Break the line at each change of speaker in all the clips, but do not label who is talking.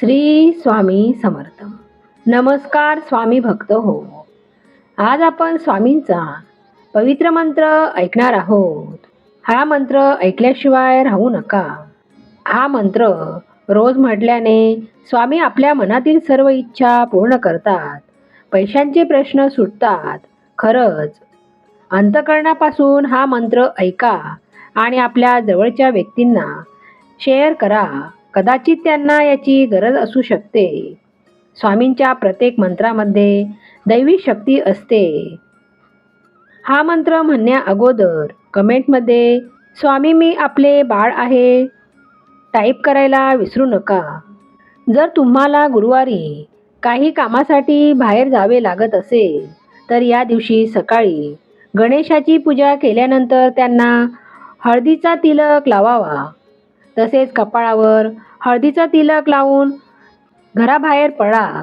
श्री स्वामी समर्थ. नमस्कार स्वामी भक्त हो. आज आपण स्वामींचा पवित्र मंत्र ऐकणार आहोत. हा मंत्र ऐकल्याशिवाय राहू नका. हा मंत्र रोज म्हटल्याने स्वामी आपल्या मनातील सर्व इच्छा पूर्ण करतात. पैशांचे प्रश्न सुटतात. खरंच अंतकरणापासून हा मंत्र ऐका आणि आपल्या जवळच्या व्यक्तींना शेअर करा. कदाचित त्यांना याची गरज असू शकते. स्वामींच्या प्रत्येक मंत्रामध्ये दैवी शक्ती असते. हा मंत्र म्हणण्या अगोदर कमेंटमध्ये स्वामी मी आपले बाळ आहे. टाईप करायला विसरू नका. जर तुम्हाला गुरुवारी काही कामासाठी बाहेर जावे लागत असेल तर या दिवशी सकाळी गणेशाची पूजा केल्यानंतर त्यांना हळदीचा तिलक लावावा. तसेच कपाळावर हळदीचा तिलक लावून घराबाहेर पडा.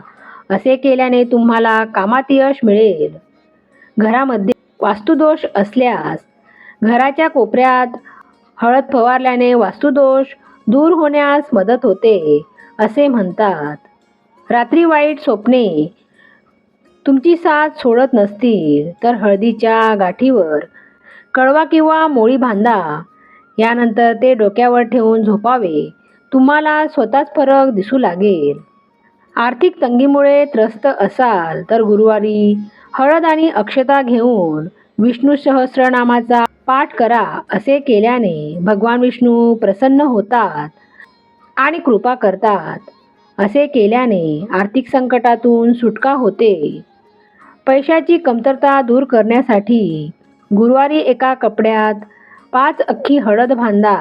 असे केल्याने तुम्हाला कामात यश मिळेल. घरामध्ये वास्तुदोष असल्यास घराच्या कोपऱ्यात हळद फवारल्याने वास्तुदोष दूर होण्यास मदत होते असे म्हणतात. रात्री वाईट स्वप्ने तुमची साथ सोडत नसतील तर हळदीच्या गाठीवर कळवा किंवा मोळी बांधा. यानंतर ते डोक्यावर ठेवून झोपावे. तुम्हाला स्वतःच फरक दिसू लागेल. आर्थिक तंगीमुळे त्रस्त असाल तर गुरुवारी हळद आणि अक्षता घेऊन विष्णू सहस्रनामाचा पाठ करा असे केल्याने भगवान विष्णू प्रसन्न होतात आणि कृपा करतात. असे केल्याने आर्थिक संकटातून सुटका होते. पैशाची कमतरता दूर करण्यासाठी गुरुवारी एका कपड्यात पाच अख्खी हळद बांधा.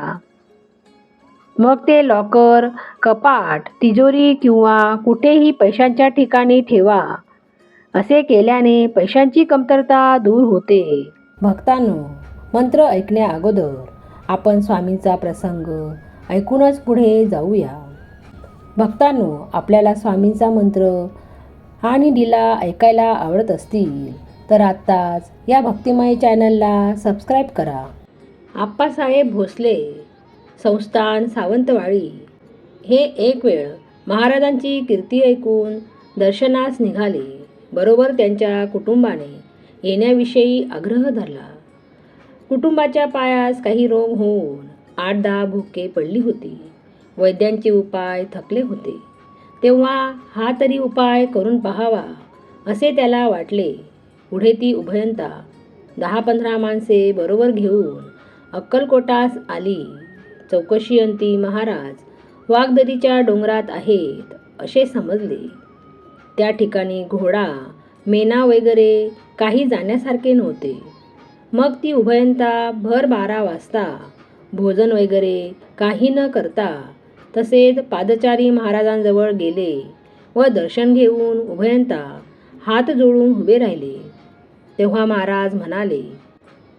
मग ते लॉकर कपाट तिजोरी किंवा कुठेही पैशांच्या ठिकाणी ठेवा. असे केल्याने पैशांची कमतरता दूर होते. भक्तांनो मंत्र ऐकण्या अगोदर आपण स्वामींचा प्रसंग ऐकूनच पुढे जाऊया. भक्तांनो आपल्याला स्वामींचा मंत्र आणि लीला ऐकायला आवडत असतील तर आत्ताच या भक्तिमय चॅनलला सबस्क्राईब करा. आप्पासाहेब भोसले संस्थान सावंतवाडी. हे एक वेळ महाराजांची कीर्ती ऐकून दर्शनास निघाले. बरोबर त्यांच्या कुटुंबाने येण्याविषयी आग्रह धरला. कुटुंबाच्या पायास काही रोग होऊन आठ दहा भुके पडली होती. वैद्यांचे उपाय थकले होते. तेव्हा हा तरी उपाय करून पहावा असे त्याला वाटले. पुढे ती उभयंता दहा पंधरा माणसे बरोबर घेऊन अक्कलकोटास आली. चौकशी अंती महाराज. वाघदरीच्या डोंगरात आहेत असे समजले. त्या ठिकाणी घोडा मेना वगैरे काही जाण्यासारखे नव्हते. मग ती उभयंता भर बारा वाजता भोजन वगैरे काही न करता तसेच पादचारी महाराजांजवळ गेले व दर्शन घेऊन उभयंता हात जोडून उभे राहिले. तेव्हा महाराज म्हणाले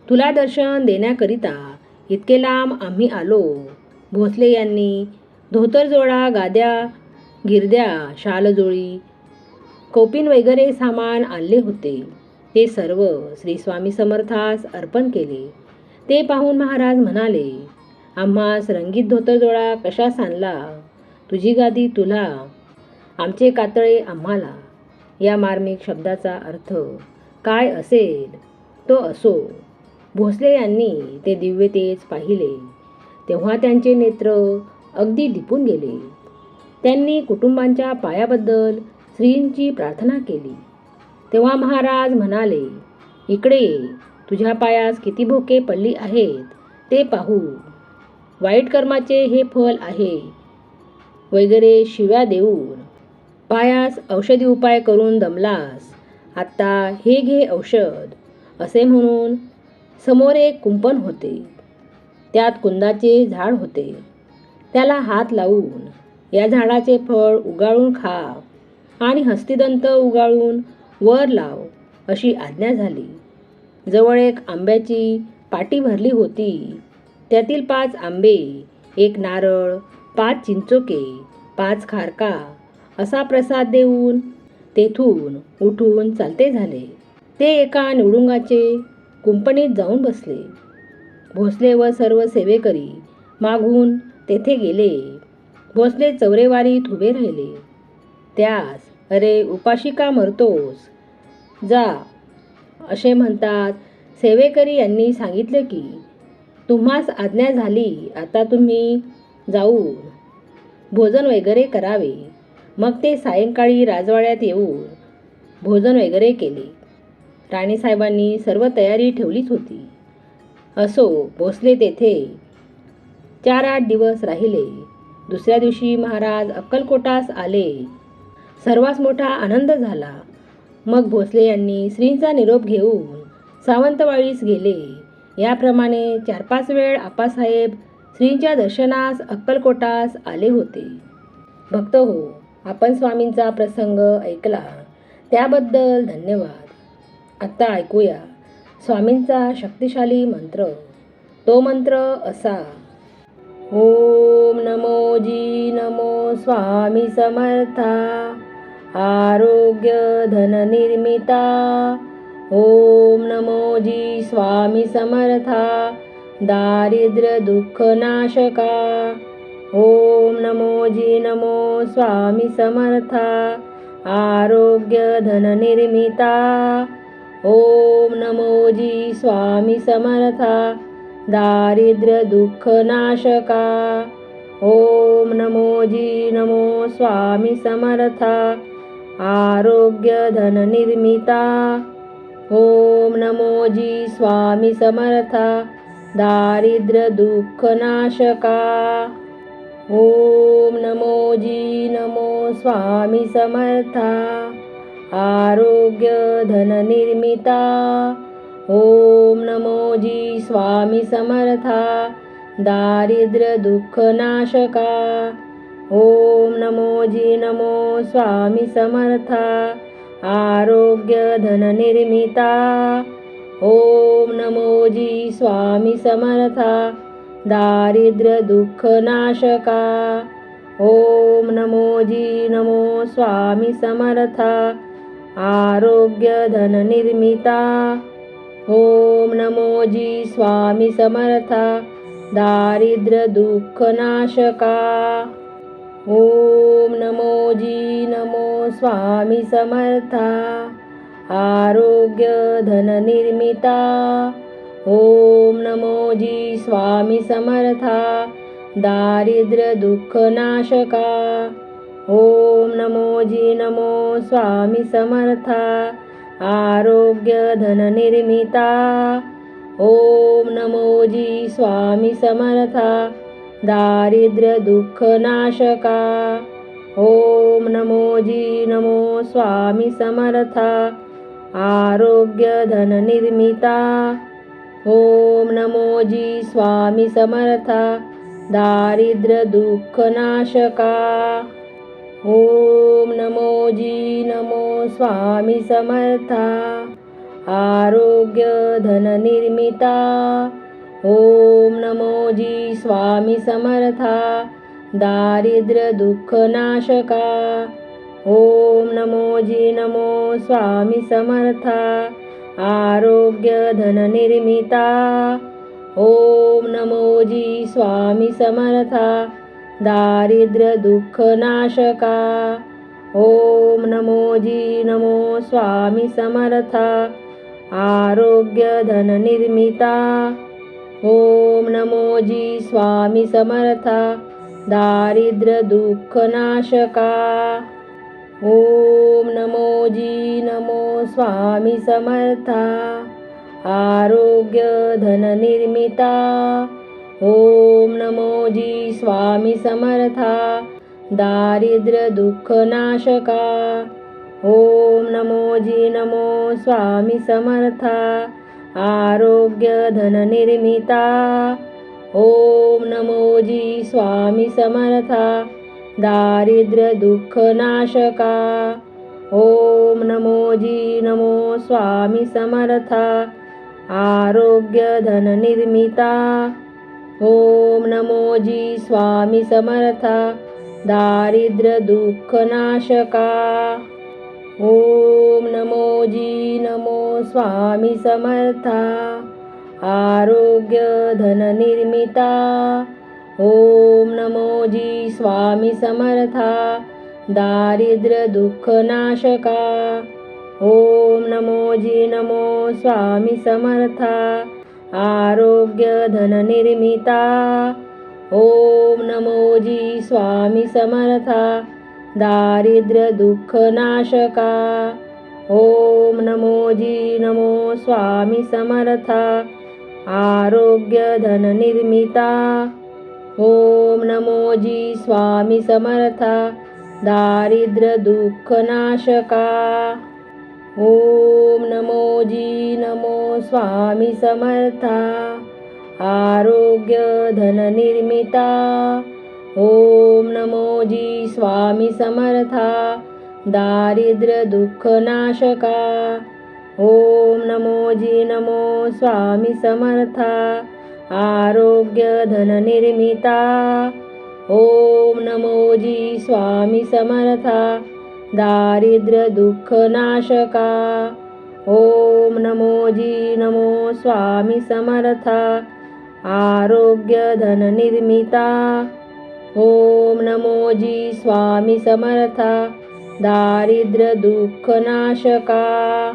तुला दर्शन देण्याकरिता इतके लांब आम्ही आलो. भोसले यांनी धोतरजोडा गाद्या गिरद्या शालजोळी कौपिन वगैरे सामान आणले होते. ते सर्व श्री स्वामी समर्थास अर्पण केले. ते पाहून महाराज म्हणाले आम्हास रंगीत धोतरजोळा कशास आणला तुझी गादी तुला आमचे कातळे आम्हाला. या मार्मिक शब्दाचा अर्थ काय असेल तो असो. भोसले यांनी ते दिव्य तेज पाहिले. तेव्हा त्यांचे नेत्र अगदी दिपून गेले. त्यांनी कुटुंबांच्या पायाबद्दल श्रींची प्रार्थना केली. तेव्हा महाराज म्हणाले इकडे तुझ्या पायास किती भोके पडली आहेत ते पाहू. वाईट कर्माचे हे फल आहे. वगैरे शिव्या देऊन. पायास औषधी उपाय करून दमलास. आत्ता हे घे औषध. असे म्हणून समोर एक कुंपण होते. त्यात कुंदाचे झाड होते. त्याला हात लावून या झाडाचे फळ उगाळून खा आणि हस्तिदंत उगाळून वर लाव अशी आज्ञा झाली. जवळ एक आंब्याची पाटी भरली होती. त्यातील पाच आंबे एक नारळ पाच चिंचोके पाच खारका असा प्रसाद देऊन तेथून उठून चालते झाले. ते एका निवडुंगाचे कुंपणीत जाऊन बसले. भोसले व सर्व सेवेकरी मागून तेथे गेले. भोसले चौरेवारीत उभे राहिले. त्यास अरे उपाशी का मरतोस? जा. असे म्हणतात. सेवेकरी यांनी सांगितले की तुम्हास आज्ञा झाली आता तुम्ही जाऊन भोजन वगैरे करावे. मग ते सायंकाळी राजवाड्यात येऊन भोजन वगैरे केले. राणीसाहेबांनी सर्व तयारी ठेवलीच होती. असो भोसले तेथे चार आठ दिवस राहिले. दुसऱ्या दिवशी महाराज अक्कलकोटास आले. सर्वात मोठा आनंद झाला. मग भोसले यांनी श्रींचा निरोप घेऊन सावंतवाडीस गेले. याप्रमाणे चार पाच वेळ आपासाहेब श्रींच्या दर्शनास अक्कलकोटास आले होते. भक्त हो आपण स्वामींचा प्रसंग ऐकला. त्याबद्दल धन्यवाद. आत्ता ऐकूया. स्वामींचा शक्तिशाली मंत्र. तो मंत्र असा. ओम नमो जी नमो स्वामी समर्था. आरोग्य धननिर्मिता ओम नमो जी स्वामी समर्था. दारिद्र्य दुःखनाशका ओम नमो जी नमो स्वामी समर्था. आरोग्य धननिर्मिता ओम नमो जी स्वामी समर्था दारिद्र्य दुःखनाशका ओम नमो जी नमो स्वामी समर्था आरोग्य धननिर्मिता ओम नमो जी स्वामी समर्था दारिद्र्य दुःखनाशका ओम नमो जी नमो स्वामी समर्था आरोग्य धननिर्मिता ओम नमो जी स्वामी समर्था। दारिद्र्य दुःखनाशका। ओम नमो जी नमो स्वामी समर्था। आरोग्य धननिर्मिता ओम नमो जी स्वामी समर्था। दारिद्र्य दुःखनाशका। ओम नमो जी नमो स्वामी समर्था। आरोग्य धननिर्मिता ओम नमो जी स्वामी समर्था। दारिद्र्य ॐ ओम नमो जी नमो स्वामी समर्था। आरोग्य धननिर्मिता ओम नमो जी स्वामी समर्था। दारिद्र्य दुःखनाशका ओम नमो जी नमो स्वामी समर्था आरोग्य धननिर्मिता ओम नमो जी स्वामी समर्था दारिद्र्य दुःखनाशका ओम नमो जी नमो स्वामी समर्था आरोग्य धननिर्मिता ओम नमो जी स्वामी समर्था दारिद्र्यदुःखनाशका ओम नमो जी नमो स्वामी समर्था। आरोग्य धननिर्मिता ओम नमो जी स्वामी समर्था। दारिद्र्य दुःखनाशका ओम नमो जी नमो स्वामी समर्था। आरोग्य धननिर्मिता ओम नमो जी स्वामी समर्था। दारिद्र्य दुःखनाशका ओम नमो जी नमो स्वामी समर्था। आरोग्य धननिर्मिता ओम नमो जी स्वामी समर्था। दारिद्र्य ॐ ओम नमो जी नमो स्वामी समर्था। आरोग्य ॐ ओम नमो जी स्वामी समर्था दारिद्र्य ॐ ओम नमो जी नमो स्वामी समर्था आरोग्य धननिर्मिता ओम नमो जी स्वामी समर्था दारिद्र्य ॐ ओम नमो जी नमो स्वामी समर्था आरोग्य ओम नमो जी स्वामी समर्था दारिद्र्य दुःखनाशका ओम नमो जी नमो स्वामी समर्था आरोग्य धननिर्मिता ओम नमो जी स्वामी समर्था दारिद्र्य दुःख नाशका ओम नमो जी नमो स्वामी समर्था आरोग्य धन निर्मिता ओम नमो जी स्वामी समर्था। दारिद्र्य दुःख नाशका ओम नमो जी नमो स्वामी समर्था। आरोग्य धन निर्मिता ओम नमो जी स्वामी समर्था। दारिद्र्य दुःख ॐ नमो जी नमो स्वामी समर्था आरोग्य धन निर्मिता ओम नमो जी स्वामी समर्था दारिद्र्य दुःख नाशका ओम नमो जी नमो स्वामी समर्था आरोग्य धन निर्मिता ओम नमो जी स्वामी समर्था दारिद्र्य दुःख नाशका। ओम नमो जी नमो स्वामी समर्था। आरोग्य धन निर्मिता। ओम नमो जी स्वामी समर्था। दारिद्र्यदुःखनाशका दुःख नाशका।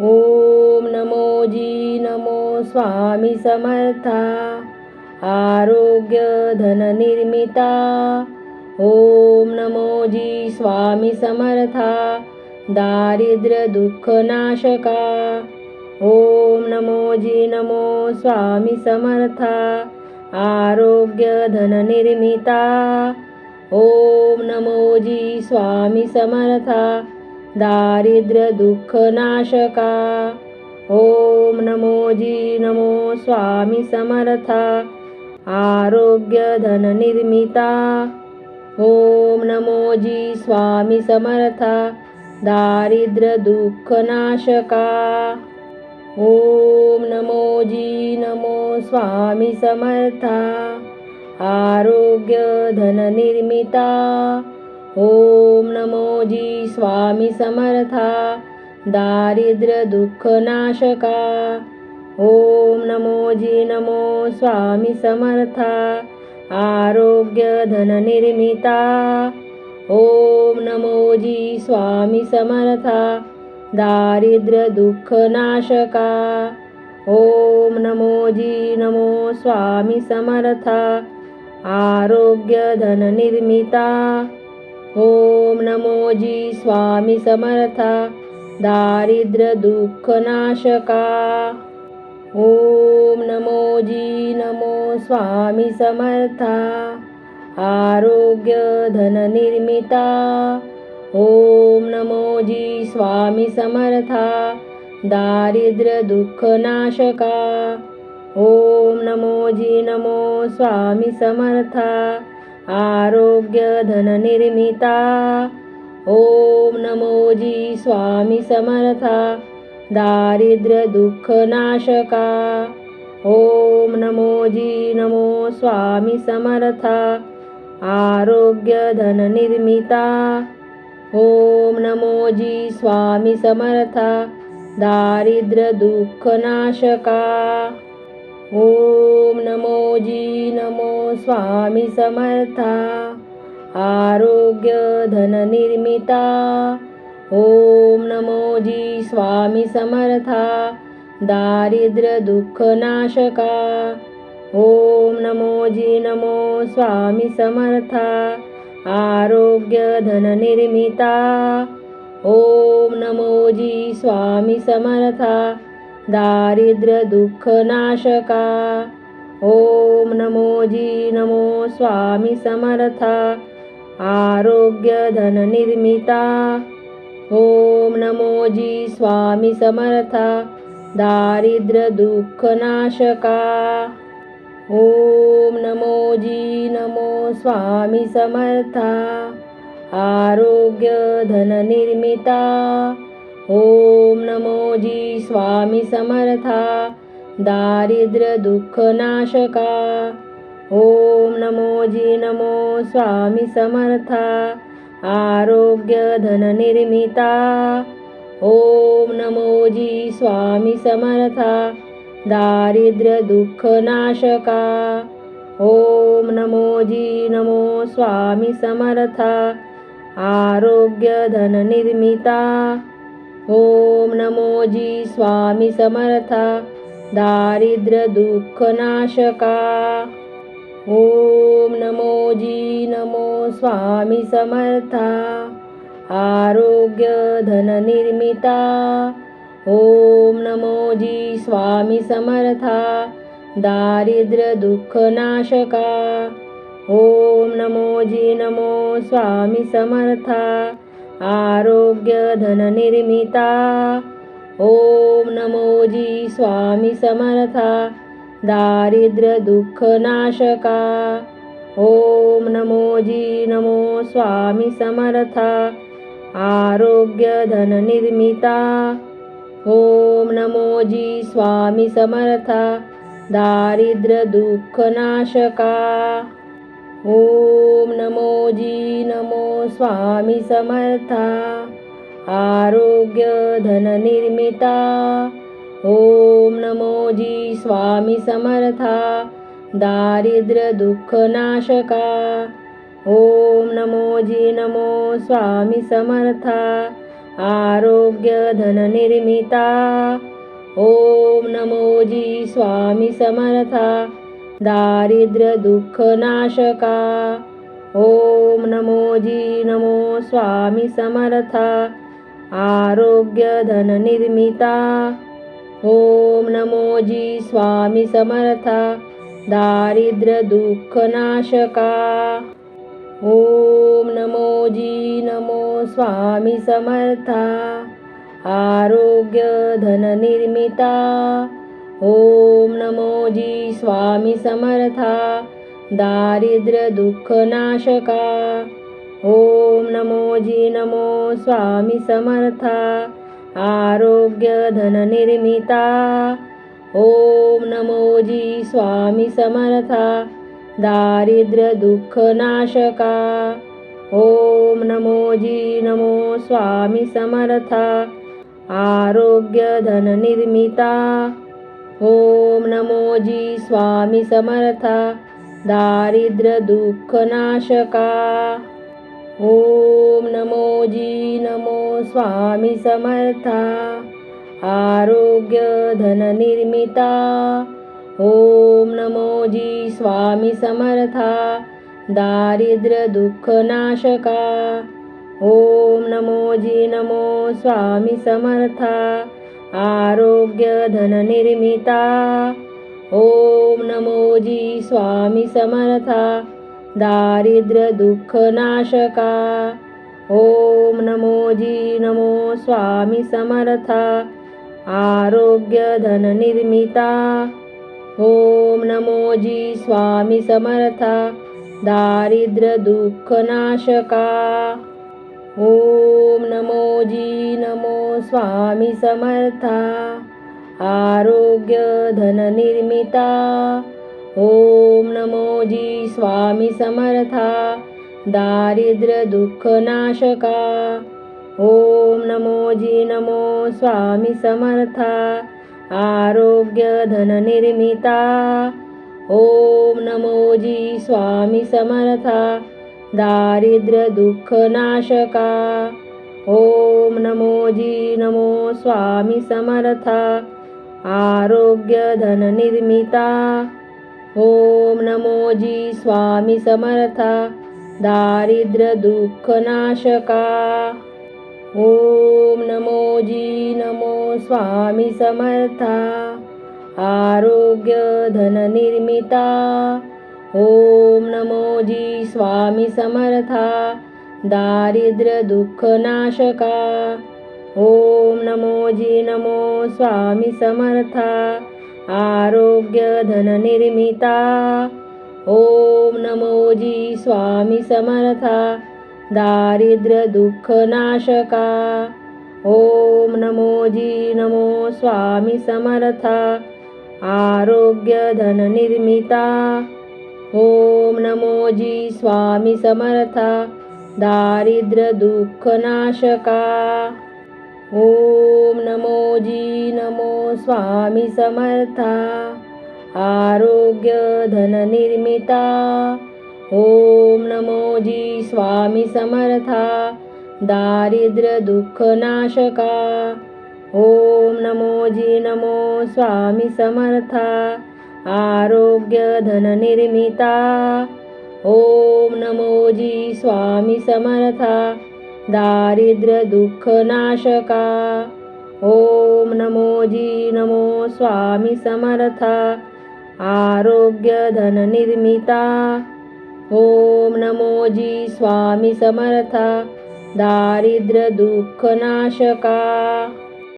ओम नमो जी नमो स्वामी समर्था। आरोग्य ॐ निर्मिता ओम नमो जी स्वामी समर्था दारिद्र्य दुःख नाशका। ओम नमो जी नमो स्वामी समर्था आरोग्य धन निर्मिता। ओम नमो जी स्वामी समर्था दारिद्र्य दुःख नाशका। ओम नमो जी नमो स्वामी समर्था आरोग्य नमोजी स्वामी समर्थ दारिद्र दुःख नाशका ॐ नमोजी नमो स्वामी समर्था आरोग्यधननिर्मिता। ॐ नमो जी स्वामी समर्था दारिद्र्यदुःखनाशका। दुःख नाशका ॐ नमोजी नमो स्वामी समर्था आरोग्य धन निर्मिता ओम नमो जी स्वामी समर्था। दारिद्र दुःख नाशका। ओम नमो जी नमो स्वामी समर्था। आरोग्य धन निर्मिता ओम नमो जी स्वामी समर्था। दारिद्र दुःख नाशका। ओम नमो जी नमो स्वामी समर्था आरोग्य धन निर्मिता ओम नमो जी स्वामी समर्था दारिद्र्य दुःख नाशका ओम नमो जी नमो स्वामी समर्था आरोग्य धन निर्मिता ओम नमो जी स्वामी समर्था दारिद्र्य दुःख नाशका। ओम नमो जी नमो स्वामी समर्था। आरोग्य धन निर्मिता। ओम नमो जी स्वामी समर्था। दारिद्र्यदुःखनाशका दुःख नाशका। ओम नमो जी नमो स्वामी समर्था। आरोग्य ॐ नमोजी ओम नमो जी स्वामी समर्था दारिद्र्य दुःख नाशका। ओम नमो जी नमो स्वामी समर्था आरोग्य धन निर्मिता। ओम नमो जी स्वामी समर्था दारिद्र्य दुःख नाशका। ओम नमो जी नमो स्वामी समर्था आरोग्य ॐ नमोजी ओम स्वामी समर्था दारिद्र्य दुःख नाशका। ओम नमो नमो स्वामी समर्था आरोग्य धन निर्मिता। ओम स्वामी समर्था दारिद्र दुःख नाशका। ओम नमो स्वामी समर्था आरोग्य धन निर्मिता ओम नमो जी स्वामी समर्था दारिद्र्य दुःख नाशका ओम नमो जी नमो स्वामी समर्था आरोग्य धन निर्मिता ओम नमो जी स्वामी समर्था दारिद्र्य दुःख ॐ नमो जी नमो स्वामी समर्था। आरोग्य धननिर्मिता ॐ नमो जी स्वामी समर्था। दारिद्र दुःखनाशका ॐ नमोजि नमो स्वामी समर्था। आरोग्य धननिर्मिता ॐ नमो जी स्वामी समर्था। दारिद्र्य दुःख नाशका। ओम नमो जी नमो स्वामी समर्था। आरोग्य धन निर्मिता। ओम नमो जी स्वामी समर्था। दारिद्र्य दुःख नाशका। ओम नमो जी नमो स्वामी समर्था। आरोग्य धन निर्मिता। ओम नमो जी स्वामी समर्था दारिद्र्य दुःख नाशका। ओम नमो जी नमो स्वामी समर्था आरोग्य धन निर्मिता। ओम नमो जी स्वामी समर्था दारिद्र्य दुःख नाशका। ओम नमो जी नमो स्वामी समर्था आरोग्य धन ॐ ओम नमो जी स्वामी समर्था दारिद्र्य दुःख नाशका ओम नमो जी नमो स्वामी समर्था आरोग्य धन निर्मिता। ओम नमो जी स्वामी समर्था दारिद्र्य दुःख नाशका ओम नमो जी नमो स्वामी समर्था आरोग्य धन निर्मिता ओम स्वामी समर्था। दारिद्र्य दुःख नाशका ओम नमो नमो स्वामी समर्था। आरोग्य धन निर्मिता ओम स्वामी समर्था। दारिद्र्य दुःख ॐ ओम नमो जी नमो स्वामी समर्था। आरोग्य धन निर्मिता। ओम नमो जी स्वामी समर्था। दारिद्र्य दुःख नाशका। ओम नमो जी नमो स्वामी समर्था। आरोग्य धन निर्मिता। ओम नमो जी स्वामी समर्था। दारिद्र्य दुःख नाशका। ओम नमो जी नमो स्वामी समर्था। आरोग्य धन निर्मिता। ओम नमो जी स्वामी समर्था। दारिद्र्य दुःख नाशका। ओम नमो जी नमो स्वामी समर्था। आरोग्य धन निर्मिता। ओम नमो जी स्वामी समर्था दारिद्र्य दुःख नाशका। ओम नमो जी नमो स्वामी समर्था आरोग्य धन निर्मिता। ओम नमो जी स्वामी समर्था दारिद्र्य दुःख नाशका। ओम नमो जी नमो स्वामी समर्था आरोग्य धन ॐ ओम नमो जी स्वामी समर्था दारिद्र्य दुःख नाशका। ओम नमो जी नमो स्वामी समर्था आरोग्य धन निर्मिता। ओम नमो जी स्वामी समर्था दारिद्र्य दुःख नाशका। ओम नमो जी नमो स्वामी समर्था आरोग्य धन निर्मिता ओम नमो जी स्वामी समर्था। दारिद्र्य दुःख नाशका ओम नमो जी नमो स्वामी समर्था। आरोग्य धन निर्मिता ओम नमो जी स्वामी समर्था। दारिद्र्य दुःख ॐ नमो जी नमो स्वामी समर्था आरोग्य धननिर्मिता ॐ नमो जी स्वामी समर्था दारिद्र्य दुःख नाशका ओम नमो जी नमो स्वामी समर्था आरोग्य धननिर्मिता ॐ नमो जी स्वामी समर्था दारिद्र्य दुःख नाशका। ओम नमो जी नमो स्वामी समर्था। आरोग्य धननिर्मिता ओम नमो जी स्वामी समर्था। दारिद्र्यदुःखनाशका दुःख नाशका।